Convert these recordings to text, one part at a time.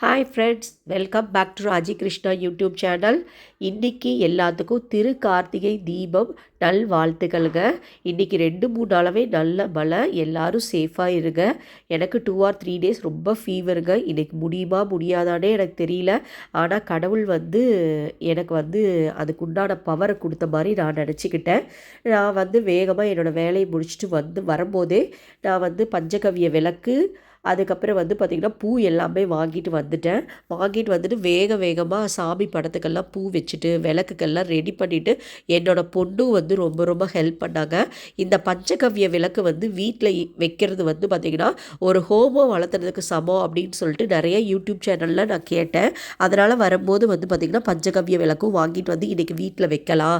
Hi friends welcome back to Raji Krishna YouTube channel இன்றைக்கி எல்லாத்துக்கும் திரு கார்த்திகை தீபம். நல் வாழ்த்துக்கள்ங்க. இன்றைக்கி ரெண்டு மூணு நாளாகவே நல்ல மழை. எல்லோரும் சேஃபாக இருங்க. எனக்கு டூ ஆர் த்ரீ டேஸ் ரொம்ப ஃபீவருங்க இன்றைக்கி முடியுமா முடியாதானே எனக்கு தெரியல. ஆனால் கடவுள் வந்து எனக்கு வந்து அதுக்குண்டான பவரை கொடுத்த மாதிரி நான் நினச்சிக்கிட்டேன். நான் வந்து வேகமாக என்னோடய வேலையை முடிச்சுட்டு வந்து வரும்போதே நான் வந்து பஞ்சகவிய விளக்கு அதுக்கப்புறம் வந்து பார்த்திங்கன்னா பூ எல்லாமே வாங்கிட்டு வந்துட்டேன். வாங்கிட்டு வந்துட்டு வேக வேகமாக சாமி படத்துக்கெல்லாம் பூ வச்சுட்டு விளக்குக்கெல்லாம் ரெடி பண்ணிவிட்டு என்னோடய பொண்ணும் வந்து ரொம்ப ரொம்ப ஹெல்ப் பண்ணாங்க. இந்த பஞ்சகவ்ய விளக்கு வந்து வீட்டில் வைக்கிறது வந்து பார்த்திங்கன்னா ஒரு ஹோமம் வளர்த்துறதுக்கு சமம் அப்படின்னு சொல்லிட்டு நிறைய யூடியூப் சேனலில் நான் கேட்டேன். அதனால் வரும்போது வந்து பார்த்திங்கன்னா பஞ்சகவ்ய விளக்கும் வாங்கிட்டு வந்து இன்றைக்கி வீட்டில் வைக்கலாம்.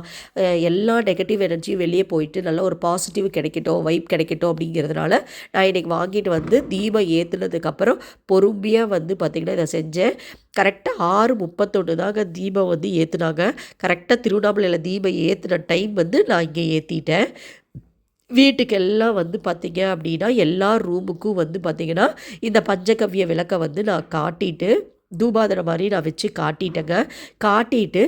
எல்லா நெகட்டிவ் எனர்ஜியும் வெளியே போயிட்டு நல்ல ஒரு பாசிட்டிவ் கிடைக்கட்டும் வைப் கிடைக்கட்டும் அப்படிங்கிறதுனால நான் இன்றைக்கி வாங்கிட்டு வந்து தீபம் ஏற்றுனதுக்கப்புறம் பொறுமையாக வந்து பார்த்திங்கன்னா இதை செஞ்சேன். கரெக்டாக ஆறு முப்பத்தொன்று தாங்க தீபம் வந்து ஏற்றுனாங்க கரெக்டாக திருவண்ணாமலையில் தீபம் ஏற்றுன டைம் வந்து நான் இங்கே ஏற்றிட்டேன் வீட்டுக்கெல்லாம் வந்து பார்த்திங்க அப்படின்னா எல்லா ரூமுக்கும் வந்து பார்த்திங்கன்னா இந்த பஞ்சகவ்ய விளக்கை வந்து நான் காட்டிட்டு தூபாதனை மாதிரி நான் வச்சு காட்டிட்டேங்க. காட்டிட்டு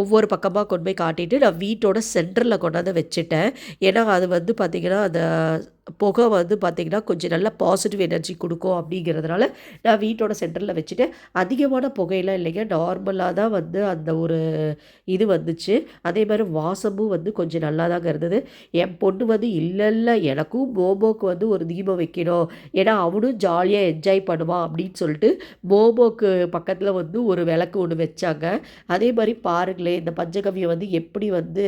ஒவ்வொரு பக்கமாக கொண்டு போய் காட்டிட்டு நான் வீட்டோட சென்டரில் கொண்டாந்து வச்சுட்டேன். ஏன்னா அது வந்து பார்த்திங்கன்னா அந்த புகை வந்து பார்த்திங்கன்னா கொஞ்சம் நல்லா பாசிட்டிவ் எனர்ஜி கொடுக்கும் அப்படிங்கிறதுனால நான் வீட்டோட சென்டரில் வச்சுட்டு அதிகமான புகையெல்லாம் இல்லைங்க. நார்மலாக தான் வந்து அந்த ஒரு இது வந்துச்சு. அதே மாதிரி வாசமும் வந்து கொஞ்சம் நல்லா தாங்க இருந்தது. என் பொண்ணு வந்து இல்லை இல்லை எனக்கும் மோமோக்கு வந்து ஒரு தீபம் வைக்கணும். ஏன்னா அவனும் ஜாலியாக என்ஜாய் பண்ணுவான் அப்படின்னு சொல்லிட்டு மோமோக்கு பக்கத்தில் வந்து ஒரு விளக்கு ஒன்று வச்சாங்க. அதே மாதிரி பாருங்களேன் இந்த பஞ்சகவியை வந்து எப்படி வந்து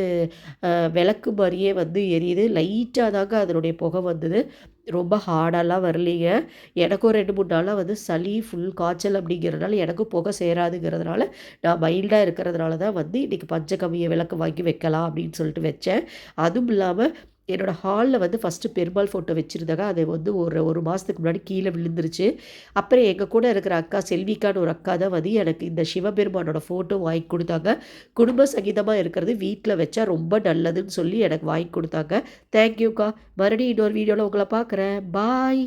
விளக்கு மாதிரியே வந்து எரியுது. லைட்டாக தாங்க அதனுடைய புகை வந்தது. ரொம்ப ஹார்டெல்லாம் வரலீங்க. எனக்கும் ரெண்டு மூணு நாளாக வந்து சளி ஃபுல் காய்ச்சல் அப்படிங்கிறதுனால எனக்கும் புகை சேராதுங்கிறதுனால நான் மைல்டாக இருக்கிறதுனால தான் வந்து இன்றைக்கி பஞ்சகவியை விளக்கு வாங்கி வைக்கலாம் அப்படின்னு சொல்லிட்டு வச்சேன். அதுவும் இல்லாமல் என்னோடய ஹாலில் வந்து ஃபஸ்ட்டு பெருமாள் ஃபோட்டோ வச்சுருந்தாங்க. அது வந்து ஒரு ஒரு மாதத்துக்கு முன்னாடி கீழே விழுந்துருச்சு. அப்புறம் எங்கள் கூட இருக்கிற அக்கா செல்விக்கான்னு ஒரு அக்கா தான் வந்து எனக்கு இந்த சிவபெருமானோட ஃபோட்டோ வாங்கி கொடுத்தாங்க. குடும்ப சங்கீதமாக இருக்கிறது வீட்டில் வச்சா ரொம்ப நல்லதுன்னு சொல்லி எனக்கு வாங்கி கொடுத்தாங்க. தேங்க்யூக்கா மறுபடியும் இன்னொரு வீடியோவில் உங்களை பார்க்குறேன். பாய்